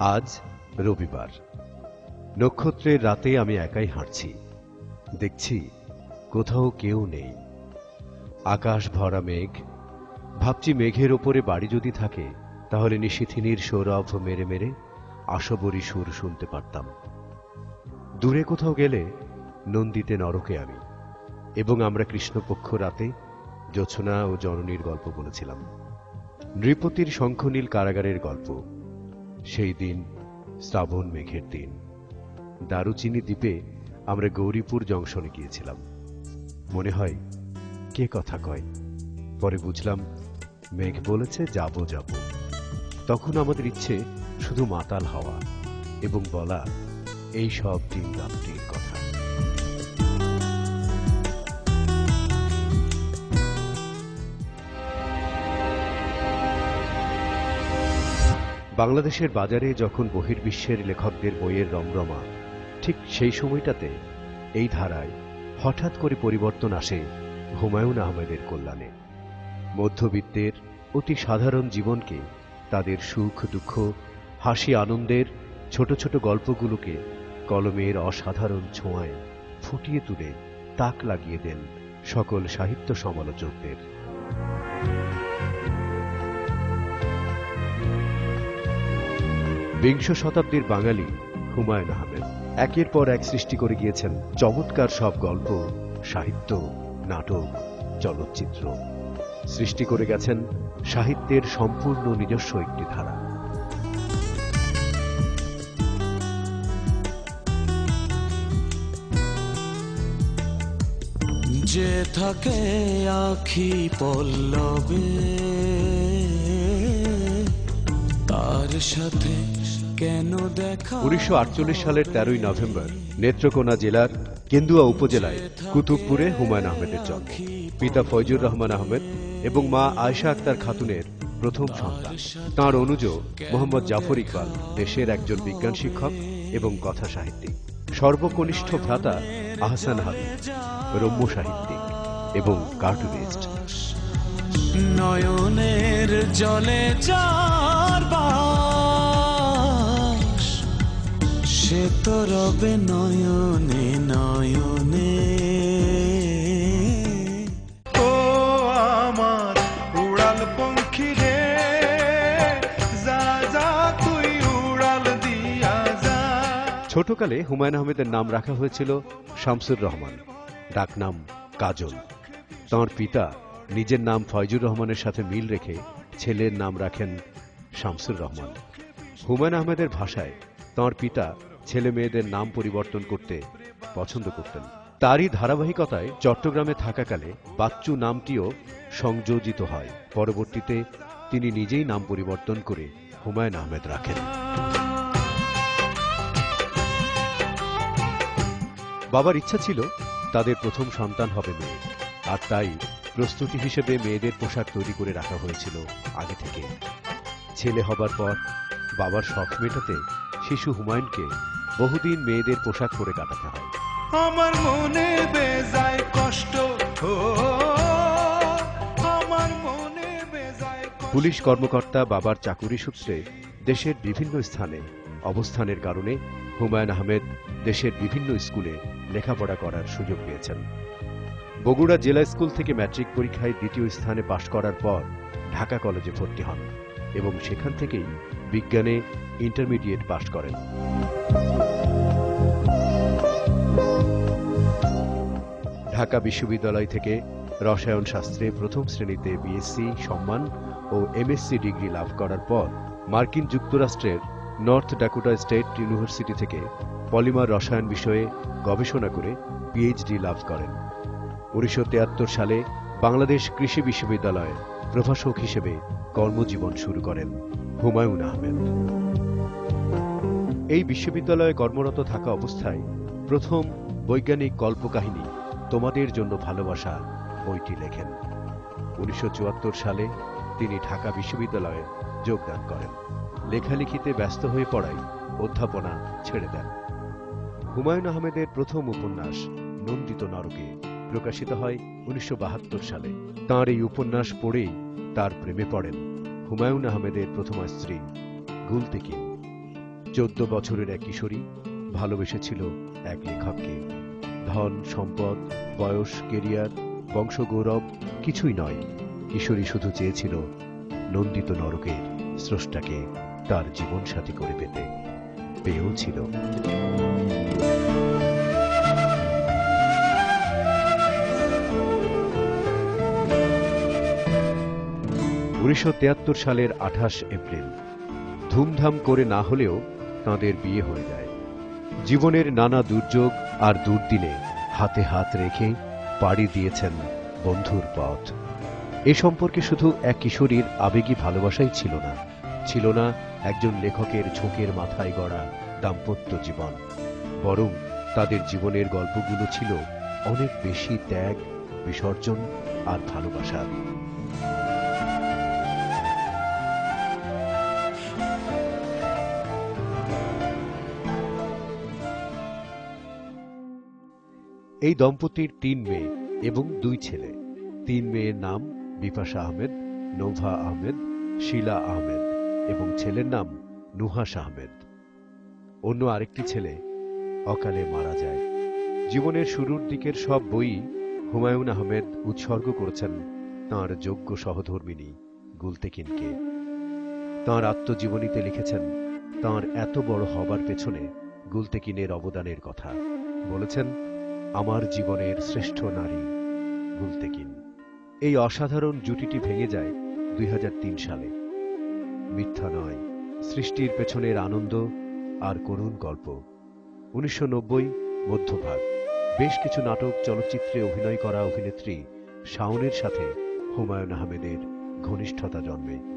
আজ রবিবার। নক্ষত্রের রাতে আমি একাই হাঁটছি। দেখছি কোথাও কেউ নেই। আকাশ ভরা মেঘ। ভাবছি মেঘের ওপরে বাড়ি যদি থাকে, তাহলে নিশিথিনীর সৌরভ মেরে মেরে আশবরী সুর শুনতে পারতাম। দূরে কোথাও গেলে নন্দিতে নরকে আমি, এবং আমরা কৃষ্ণপক্ষ রাতে জোছনা ও জননীর গল্প বলেছিলাম। নৃপতির শঙ্খনীল কারাগারের গল্প। সেই দিন, শ্রাবণ মেঘের দিন। দারুচিনি দ্বীপে আমরা গৌরীপুর জংশনে গিয়েছিলাম। মনে হয়, কে কথা কয়? পরে বুঝলাম, মেঘ বলেছে যাব যাব। তখন আমাদের ইচ্ছে শুধু মাতাল হওয়া এবং বলা, এই সব দিন রাত্রির বাংলাদেশের বাজারে যখন বহির্বিশ্বের লেখকদের বইয়ের রমরমা, ঠিক সেই সময়টাতে এই ধারায় হঠাৎ করে পরিবর্তন আসে হুমায়ুন আহমেদের কল্যাণে। মধ্যবিত্তের অতি সাধারণ জীবনকে, তাদের সুখ, দুঃখ, হাসি, আনন্দের ছোট ছোট গল্পগুলোকে কলমের অসাধারণ ছোঁয়ায় ফুটিয়ে তুলে তাক লাগিয়ে দেন সকল সাহিত্য সমালোচকদের। বিংশ শতাব্দীর বাঙালি হুমায়ুন আহমেদ। একের পর এক সৃষ্টি করে গিয়েছেন চমৎকার সব গল্প, সাহিত্য, নাটক, চলচ্চিত্র। সৃষ্টি করে গেছেন সাহিত্যের সম্পূর্ণ নিজস্ব একটি ধারা। যে থাকে আখি পল্লবে, তার সাথে উনিশশো আটচল্লিশ সালের তেরোই নভেম্বর নেত্রকোনা জেলার কেন্দুয়া উপজেলায় কুতুবপুরে হুমায়ুন আহমেদের জন্ম। পিতা ফয়জুর রহমান আহমেদ এবং মা আয়শা আক্তার খাতুনের প্রথম সন্তান। তাঁর অনুজ মোহাম্মদ জাফর ইকবাল দেশের একজন বিজ্ঞান শিক্ষক এবং কথা সাহিত্যিক। সর্বকনিষ্ঠ ভ্রাতা আহসান হাবিব রম্য সাহিত্যিক এবং কার্টুনিস্ট। নয়নের জলে বাস সে তো রবে নয়নে নয়নে। ও আমার উড়াল পঙ্খী রে যা যা তুই উড়াল দিয়া যা। ছোটকালে হুমায়ুন আহমেদের নাম রাখা হয়েছিল শামসুর রহমান ডাকনাম কাজল। তাঁর পিতা নিজের নাম ফয়জুর রহমানের সাথে মিল রেখে ছেলের নাম রাখেন শামসুর রহমান। হুমায়ুন আহমেদের ভাষায় তাঁর পিতা ছেলে মেয়েদের নাম পরিবর্তন করতে পছন্দ করতেন। তারই ধারাবাহিকতায় চট্টগ্রামে থাকাকালে বাচ্চু নামটিও সংযোজিত হয়। পরবর্তীতে তিনি নিজেই নাম পরিবর্তন করে হুমায়ুন আহমেদ রাখেন। বাবার ইচ্ছা ছিল, তাদের প্রথম সন্তান হবে মেয়ে। আর তাই প্রস্তুতি হিসেবে মেয়েদের পোশাক তৈরি করে রাখা হয়েছিল আগে থেকে ছেলে হবার পর বাবার শখ মেটাতে শিশু হুমায়ুনকে বহুদিন মেয়েদের পোশাক পরে কাটাতে হয়। আমার মনে বেজায় কষ্ট আমার মনে বেজায় কষ্ট। পুলিশ কর্মকর্তা বাবার চাকুরি সূত্রে দেশের বিভিন্ন স্থানে অবস্থানের কারণে হুমায়ুন আহমেদ দেশের বিভিন্ন স্কুলে লেখাপড়া করার সুযোগ পেয়েছেন। বগুড়া জেলা স্কুল থেকে ম্যাট্রিক পরীক্ষায় দ্বিতীয় স্থানে পাশ করার পর ঢাকা কলেজে ভর্তি হন এবং সেখান থেকেই বিজ্ঞানে ইন্টারমিডিয়েট পাশ করেন। ঢাকা বিশ্ববিদ্যালয় থেকে রসায়ন শাস্ত্রে প্রথম শ্রেণীতে বিএসসি সম্মান ও এমএসসি ডিগ্রি লাভ করার পর মার্কিন যুক্তরাষ্ট্রের নর্থ ডাকোটা স্টেট ইউনিভার্সিটি থেকে পলিমার রসায়ন বিষয়ে গবেষণা করে পিএইচডি লাভ করেন। উনিশশো সালে বাংলাদেশ কৃষি বিশ্ববিদ্যালয়ে প্রভাষক হিসেবে কর্মজীবন শুরু করেন। হুমায়ুন আহমেদ। এই বিশ্ববিদ্যালয়ে কর্মরত থাকা অবস্থায় প্রথম বৈজ্ঞানিক কল্পকাহিনী তোমাদের জন্য ভালোবাসা বইটি লেখেন। উনিশশো চুয়াত্তর সালে তিনি ঢাকা বিশ্ববিদ্যালয়ে যোগদান করেন। লেখালেখিতে ব্যস্ত হয়ে পড়ায় অধ্যাপনা ছেড়ে দেন। হুমায়ুন আহমেদের প্রথম উপন্যাস নন্দিত নরকে প্রকাশিত হয় উনিশশো বাহাত্তর সালে। তাঁর এই উপন্যাস পড়েই তার প্রেমে পড়েন হুমায়ুন আহমেদের প্রথমা স্ত্রী গুলতেকিন চোদ্দ বছরের এক কিশোরী ভালোবেসেছিল এক লেখককে। ধন, সম্পদ, বয়স, কেরিয়ার, বংশগৌরব কিছুই নয়। কিশোরী শুধু চেয়েছিল নন্দিত নরকের স্রষ্টাকে তার জীবনসাথী করে পেতে। পেয়েও ছিল। উনিশশো তিয়াত্তর সালের আঠাশ এপ্রিল। ধুমধাম করে না হলেও তাঁদের বিয়ে হয়ে যায়। জীবনের নানা দুর্যোগ আর দুর্দিনে হাতে হাত রেখে পাড়ি দিয়েছেন বন্ধুর পথ। এ সম্পর্কে শুধু এক কিশোরীর আবেগী ভালোবাসাই ছিল না ছিল না একজন লেখকের ঝোঁকের মাথায় গড়া দাম্পত্য জীবন। বরং তাদের জীবনের গল্পগুলো ছিল অনেক বেশি ত্যাগ, বিসর্জন আর ভালোবাসা। এই দম্পতির তিন মেয়ে এবং দুই ছেলে। তিন মেয়ের নাম বিপাশা আহমেদ, নোভা আহমেদ, শিলা আহমেদ এবং ছেলের নাম নুহাস আহমেদ। অন্য আরেকটি ছেলে অকালে মারা যায়। জীবনের শুরুর দিকের সব বই হুমায়ুন আহমেদ উৎসর্গ করেছেন তাঁর যোগ্য সহধর্মিনী গুলতেকিনকে। তাঁর আত্মজীবনীতে লিখেছেন, তাঁর এত বড় হবার পেছনে গুলতেকিনের অবদানের কথা। বলেছেন আমার জীবনের শ্রেষ্ঠ নারী গুলতেকিন এই অসাধারণ জুটিটি ভেঙে যায় দুই হাজার তিন সালে। মিথ্যা নয়, সৃষ্টির পেছনের আনন্দ আর করুণ গল্প। উনিশশো নব্বই, মধ্যভাগ। বেশ কিছু নাটক, চলচ্চিত্রে অভিনয় করা অভিনেত্রী শাওনের সাথে হুমায়ুন আহমেদের ঘনিষ্ঠতা জন্মে।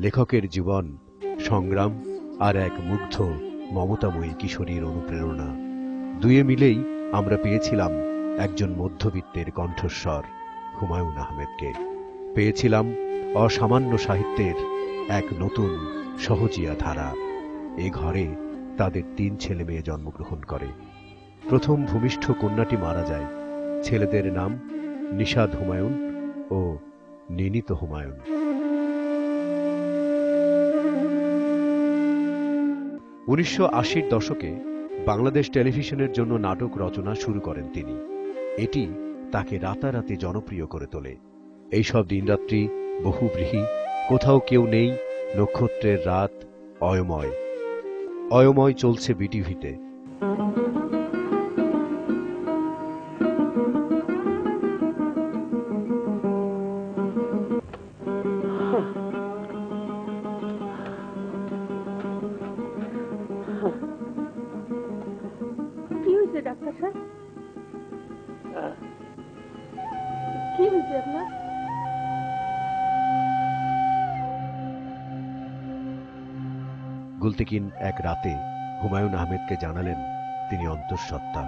লেখকের জীবন, সংগ্রাম আর এক মুগ্ধ, মমতাময়ী কিশোরীর অনুপ্রেরণা। দুয়ে মিলেই আমরা পেয়েছিলাম একজন মধ্যবিত্তের কণ্ঠস্বর, হুমায়ুন আহমেদকে। পেয়েছিলাম অসামান্য সাহিত্যের এক নতুন সহজিয়া ধারা। এ ঘরে তাদের তিন ছেলে মেয়ে জন্মগ্রহণ করে। প্রথম ভূমিষ্ঠ কন্যাটি মারা যায়। ছেলেদের নাম নিষাদ হুমায়ুন ও নিনিত হুমায়ুন। উনিশশো আশির দশকে বাংলাদেশ টেলিভিশনের জন্য নাটক রচনা শুরু করেন তিনি। এটি তাকে রাতারাতি জনপ্রিয় করে তোলে। এইসব দিনরাত্রি বহুব্রীহি, কোথাও কেউ নেই, নক্ষত্রের রাত অয়ময়। অয়ময় চলছে বিটিভিতে। হয়েছে ডাক্তার স্যার কি হয়েছে আপনার? গুলতেকিন এক রাতে হুমায়ুন আহমেদকে জানালেন তিনি অন্তঃসত্ত্বা।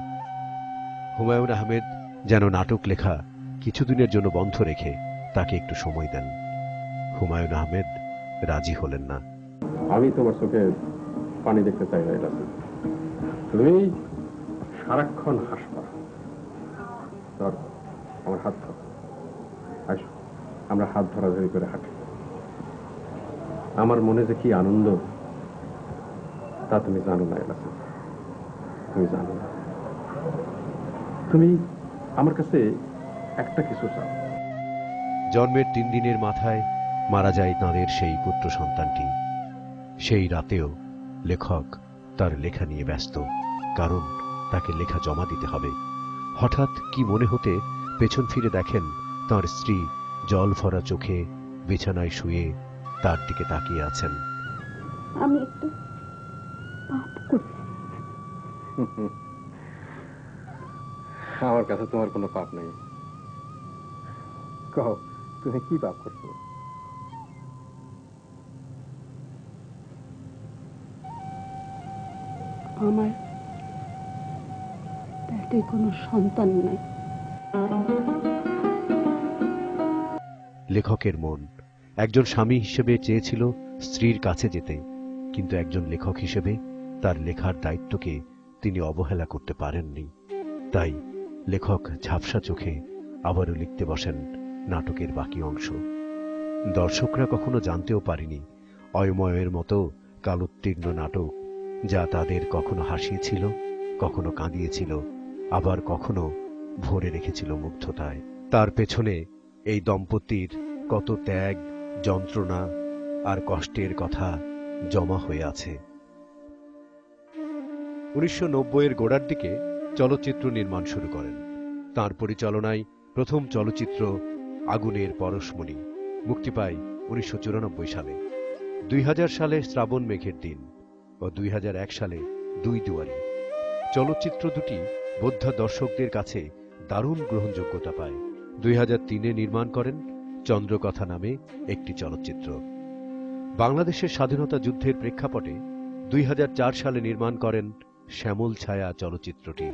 হুমায়ুন আহমেদ যেন নাটক লেখা কিছুদিনের জন্য বন্ধ রেখে তাকে একটু সময় দেন। হুমায়ুন আহমেদ রাজি হলেন না। আমি তোমার চোখে পানি দেখতে চাই না এটা। তুমি সারাক্ষণ হাসবা ধর, আমার হাত ধর। আসো আমরা হাত ধরাধরি করে হাঁটি। আমার মনে যে কি আনন্দ, তা তুমি জানো না এলাকা তুমি জানো না। তুমি আমার কাছে একটা কিছু চাও। জন্মের তিন দিনের মাথায় মারা যায় তাঁদের সেই পুত্র সন্তানটি। সেই রাতেও লেখক তার লেখা নিয়ে ব্যস্ত, কারণ তাকে লেখা জমা দিতে হবে। হঠাৎ কি মনে হতে পেছন ফিরে দেখেন তার স্ত্রী জল ভরা চোখে বিছানায় শুয়ে তার দিকে তাকিয়ে আছেন। আমি একটু পাপ করি আমার কাছে তোমার কোনো পাপ নেই। কহ তুমি কি পাপ করছ? আমার পেটে কোনো সন্তান নাই লেখকের মন। একজন স্বামী হিসেবে চেয়েছিল স্ত্রীর কাছে যেতে, কিন্তু একজন লেখক হিসেবে তার লেখার দায়িত্বকে তিনি অবহেলা করতে পারেননি। তাই লেখক ঝাপসা চোখে আবারও লিখতে বসেন নাটকের বাকি অংশ। দর্শকরা কখনো জানতেও পারেনি অয়ময়ের মতো কালোত্তীর্ণ নাটক, যা তাদের কখনো হাসিয়েছিল, কখনো কাঁদিয়েছিল আবার কখনো ভরে রেখেছিল মুগ্ধতায়। তার পেছনে এই দম্পতির কত ত্যাগ, যন্ত্রণা আর কষ্টের কথা জমা হয়ে আছে। উনিশশো এর গোড়ার দিকে চলচ্চিত্র নির্মাণ শুরু করেন। তার পরিচালনায় প্রথম চলচ্চিত্র আগুনের পরশমণি, মুক্তি পায় উনিশশো চুরানব্বই সালে। দুই হাজার সালে শ্রাবণ মেঘের দিন ও দুই হাজার এক সালে দুই দুয়ারি। চলচ্চিত্র দুটি বোদ্ধা দর্শকদের কাছে দারুণ গ্রহণযোগ্যতা পায়। দুই তিনে নির্মাণ করেন চন্দ্রকথা নামে একটি চলচ্চিত্র। বাংলাদেশের স্বাধীনতা যুদ্ধের প্রেক্ষাপটে দুই হাজার চার সালে নির্মাণ করেন শ্যামল ছায়া চলচ্চিত্রটি।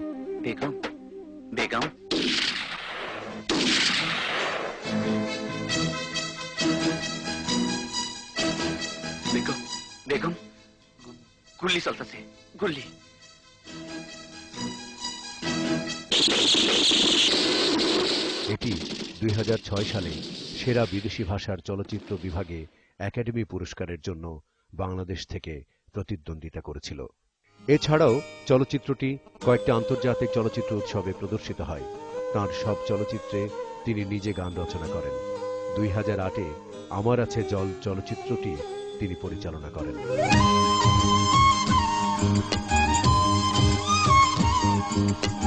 গুল্লি চলতেছে, গুল্লি। এটি দুই হাজার ছয় সালে সেরা বিদেশি ভাষার চলচ্চিত্র বিভাগে একাডেমি পুরস্কারের জন্য বাংলাদেশ থেকে প্রতিদ্বন্দ্বিতা করেছিল। এছাড়াও চলচ্চিত্রটি কয়েকটি আন্তর্জাতিক চলচ্চিত্র উৎসবে প্রদর্শিত হয়। তার সব চলচ্চিত্রে তিনি নিজে গান রচনা করেন। দুই হাজার আটে আমার আছে জল চলচ্চিত্রটি তিনি পরিচালনা করেন। আমার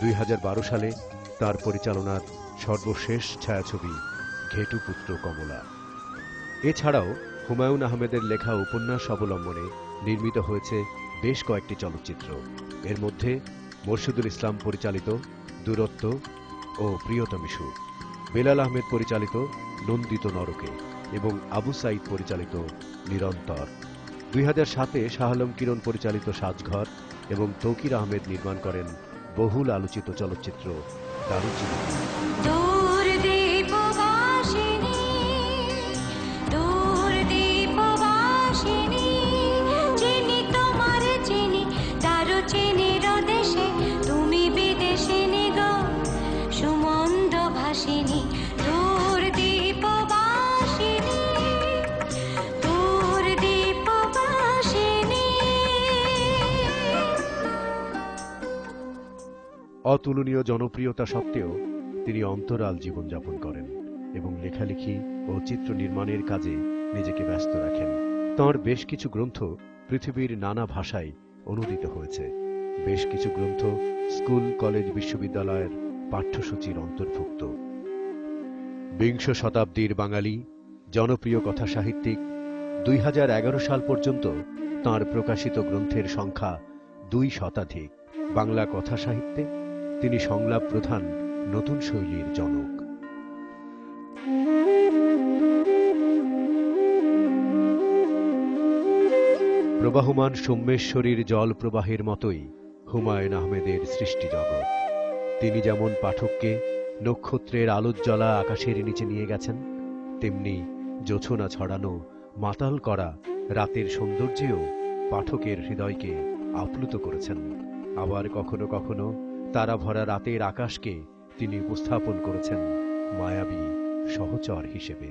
দুই হাজার বারো সালে তার পরিচালনার সর্বশেষ ছায়াছবি ঘেটুপুত্র কমলা। এছাড়াও হুমায়ুন আহমেদের লেখা উপন্যাস অবলম্বনে নির্মিত হয়েছে বেশ কয়েকটি চলচ্চিত্র। এর মধ্যে মোর্শেদুল ইসলাম পরিচালিত দূরত্ব ও প্রিয়তমী সুর বেলাল আহমেদ পরিচালিত নন্দিত নরকে এবং আবু সাইদ পরিচালিত নিরন্তর। দুই হাজার সাতে শাহ আলম কিরণ পরিচালিত সাজঘর এবং তৌকির আহমেদ নির্মাণ করেন বহুল আলোচিত চলচ্চিত্র দারুচিনি অতুলনীয় জনপ্রিয়তা সত্ত্বেও তিনি অন্তরাল জীবনযাপন করেন এবং লেখালেখি ও চিত্র নির্মাণের কাজে নিজেকে ব্যস্ত রাখেন। তাঁর বেশ কিছু গ্রন্থ পৃথিবীর নানা ভাষায় অনুদিত হয়েছে। বেশ কিছু গ্রন্থ স্কুল, কলেজ, বিশ্ববিদ্যালয়ের পাঠ্যসূচির অন্তর্ভুক্ত। বিংশ শতাব্দীর বাঙালি, জনপ্রিয় কথা সাহিত্যিক দুই সাল পর্যন্ত তাঁর প্রকাশিত গ্রন্থের সংখ্যা দুই শতাধিক। বাংলা কথা সাহিত্যে তিনি সংলাপ প্রধান, নতুন শৈলীর জনক। প্রবাহমান সোম্যেশ্বরীর জল প্রবাহের মতোই হুমায়ুন আহমেদের সৃষ্টি জগৎ তিনি যেমন পাঠককে নক্ষত্রের আলোজ্জ্বলা আকাশের নিচে নিয়ে গেছেন, তেমনি জোছনা ছড়ানো, মাতাল করা রাতের সৌন্দর্যেও পাঠকের হৃদয়কে আপ্লুত করেছেন। আবার কখনো কখনো তারা ভরা রাতের আকাশকে তিনি উপস্থাপন করেছেন মায়াবী সহচর হিসেবে।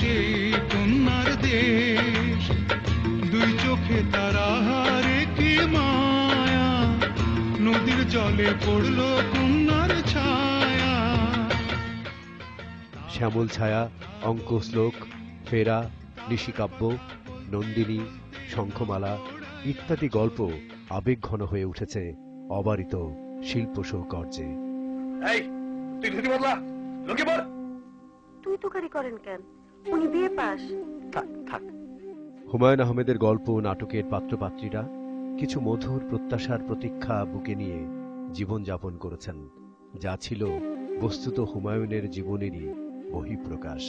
সেই জলে পড়ল কন্যার ছায়া। শ্যামল ছায়া অঙ্ক শ্লোক ফেরা নিশিকাব্য নন্দিনী শঙ্খমালা ইত্যাদি গল্প আবেগঘন হয়ে উঠেছে অবারিত শিল্প সৌকর্যে এই তুই ধুতি বদলা লুকিয়ে পড় তুই তোকারি করেন কেন? উনি বিয়ে পাস। থাক থাক। হুমায়ুন আহমেদের গল্প নাটকের পাত্রপাত্রীরা কিছু মধুর প্রত্যাশার প্রতীক্ষা বুকে নিয়ে জীবনযাপন করেছেন, যা ছিল বস্তুত হুমায়ুনের জীবনেরই বহিঃপ্রকাশ।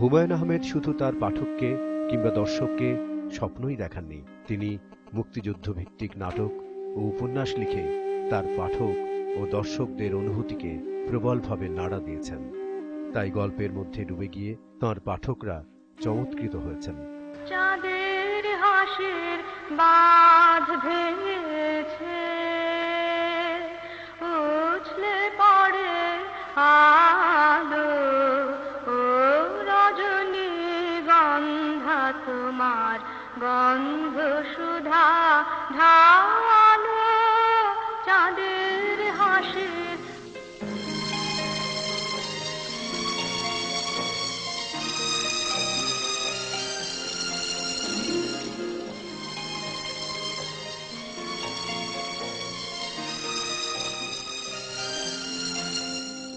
হুমায়ুন আহমেদ শুধু তার পাঠককে কিংবা দর্শককে স্বপ্নই দেখাননি, তিনি মুক্তিযুদ্ধ ভিত্তিক নাটক ও উপন্যাস লিখে তার পাঠক ও দর্শকদের অনুভূতিকে প্রবলভাবে নাড়া দিয়েছেন। তাই গল্পের মধ্যে ডুবে গিয়ে তাঁর পাঠকরা চমৎকৃত হয়েছেন। চাঁদের হাসির বাঁধ ভেঙেছে। উছলে পড়ে আলো। ও রজনী গন্ধা তোমার গন্ধ সুধা ঢালো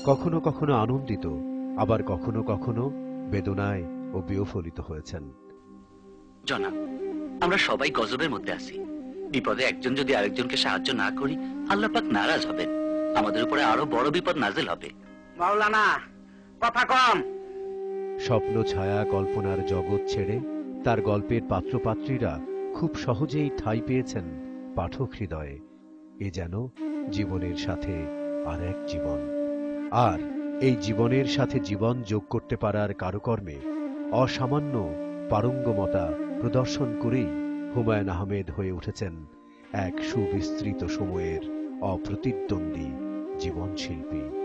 কখনো কখনো আনন্দিত আবার কখনো কখনো বেদনায় ও বিয়ফলিত হয়েছেন। জনাব আমরা সবাই গজবের মধ্যে আছি। বিপদে একজন যদি আরেকজনকে সাহায্য না করি আল্লাহ পাক নারাজ হবেন। আমাদের উপরে আরও বড় বিপদ নাজেল হবে। মাওলানা কথা কম। স্বপ্ন ছায়া কল্পনার জগৎ ছেড়ে তার গল্পের পাত্রপাত্রীরা খুব সহজেই ঠাঁই পেয়েছেন পাঠক হৃদয়ে। এ যেন জীবনের সাথে আর এক জীবন। আর এই জীবনের সাথে জীবন যোগ করতে পারার কারুকর্মে অসামান্য পারঙ্গমতা প্রদর্শন করেই হুমায়ুন আহমেদ হয়ে উঠেছেন এক সুবিস্তৃত সময়ের অপ্রতিদ্বন্দ্বী জীবনশিল্পী।